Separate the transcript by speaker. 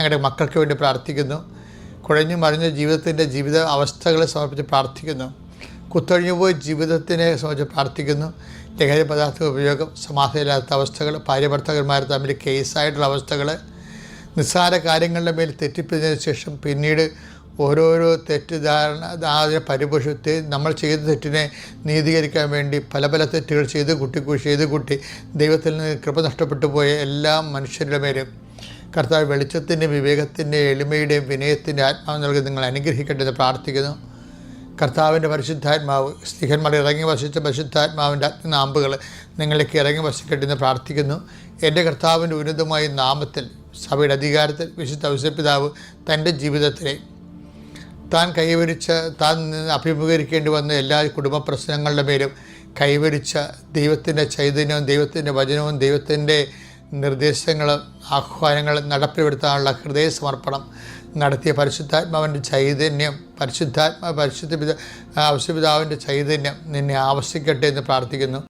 Speaker 1: ഞങ്ങളുടെ മക്കൾക്ക് വേണ്ടി പ്രാർത്ഥിക്കുന്നു. കുഴഞ്ഞു മറിഞ്ഞ ജീവിതത്തിന്റെ ജീവിത അവസ്ഥകളെ സമർപ്പിച്ച് പ്രാർത്ഥിക്കുന്നു. കുത്തൊഴിഞ്ഞു പോയി ജീവിതത്തിനെ സംബന്ധിച്ച് പ്രാർത്ഥിക്കുന്നു. ലഹരി പദാർത്ഥ ഉപയോഗം സമാധാനമില്ലാത്ത അവസ്ഥകൾ ഭാര്യഭർത്തകന്മാർ തമ്മിൽ കേസായിട്ടുള്ള അവസ്ഥകൾ നിസ്സാര കാര്യങ്ങളുടെ മേൽ തെറ്റിപ്പിച്ചതിന് ശേഷം പിന്നീട് ഓരോരോ തെറ്റിദ്ധാരണ അതിനെ പരിപോഷത്തെ നമ്മൾ ചെയ്ത തെറ്റിനെ നീതീകരിക്കാൻ വേണ്ടി പല പല തെറ്റുകൾ ചെയ്ത് കുട്ടി ചെയ്ത് കുട്ടി ദൈവത്തിൽ നിന്ന് കൃപ നഷ്ടപ്പെട്ടു പോയ എല്ലാ മനുഷ്യരുടെ മേലും കർത്താവ് വെളിച്ചത്തിന്റെ വിവേകത്തിന്റെ എളിമയുടെയും വിനയത്തിന്റെ ആത്മാവ് നൽകി നിങ്ങൾ അനുഗ്രഹിക്കട്ടെ എന്ന് പ്രാർത്ഥിക്കുന്നു. കർത്താവിന്റെ പരിശുദ്ധാത്മാവ് സ്ത്രീഹന്മാർ ഇറങ്ങി വസിച്ച പരിശുദ്ധാത്മാവിന്റെ അഗ്നാമ്പുകൾ നിങ്ങളിലേക്ക് ഇറങ്ങി വസിക്കട്ടെ എന്ന് പ്രാർത്ഥിക്കുന്നു. എന്റെ കർത്താവിന്റെ ഉന്നതമായ നാമത്തിൽ സഭയുടെ അധികാരത്തിൽ വിശുദ്ധ ഔസപിതാവ് തന്റെ ജീവിതത്തിലെ താൻ കൈവരിച്ച താൻ അഭിമുഖീകരിക്കേണ്ടി വന്ന എല്ലാ കുടുംബ പ്രശ്നങ്ങളുടെ മേലും കൈവരിച്ച ദൈവത്തിന്റെ ചൈതന്യവും ദൈവത്തിന്റെ വചനവും ദൈവത്തിന്റെ നിർദ്ദേശങ്ങളും ആഹ്വാനങ്ങൾ നടപ്പിൽപ്പെടുത്താനുള്ള ഹൃദയ സമർപ്പണം നടത്തിയ പരിശുദ്ധാത്മാവിന്റെ ചൈതന്യം പരിശുദ്ധാത്മാ പരിശുദ്ധ പിത ഔഷപിതാവിന്റെ ചൈതന്യം നിന്നെ ആവശ്യിക്കട്ടെ എന്ന് പ്രാർത്ഥിക്കുന്നു.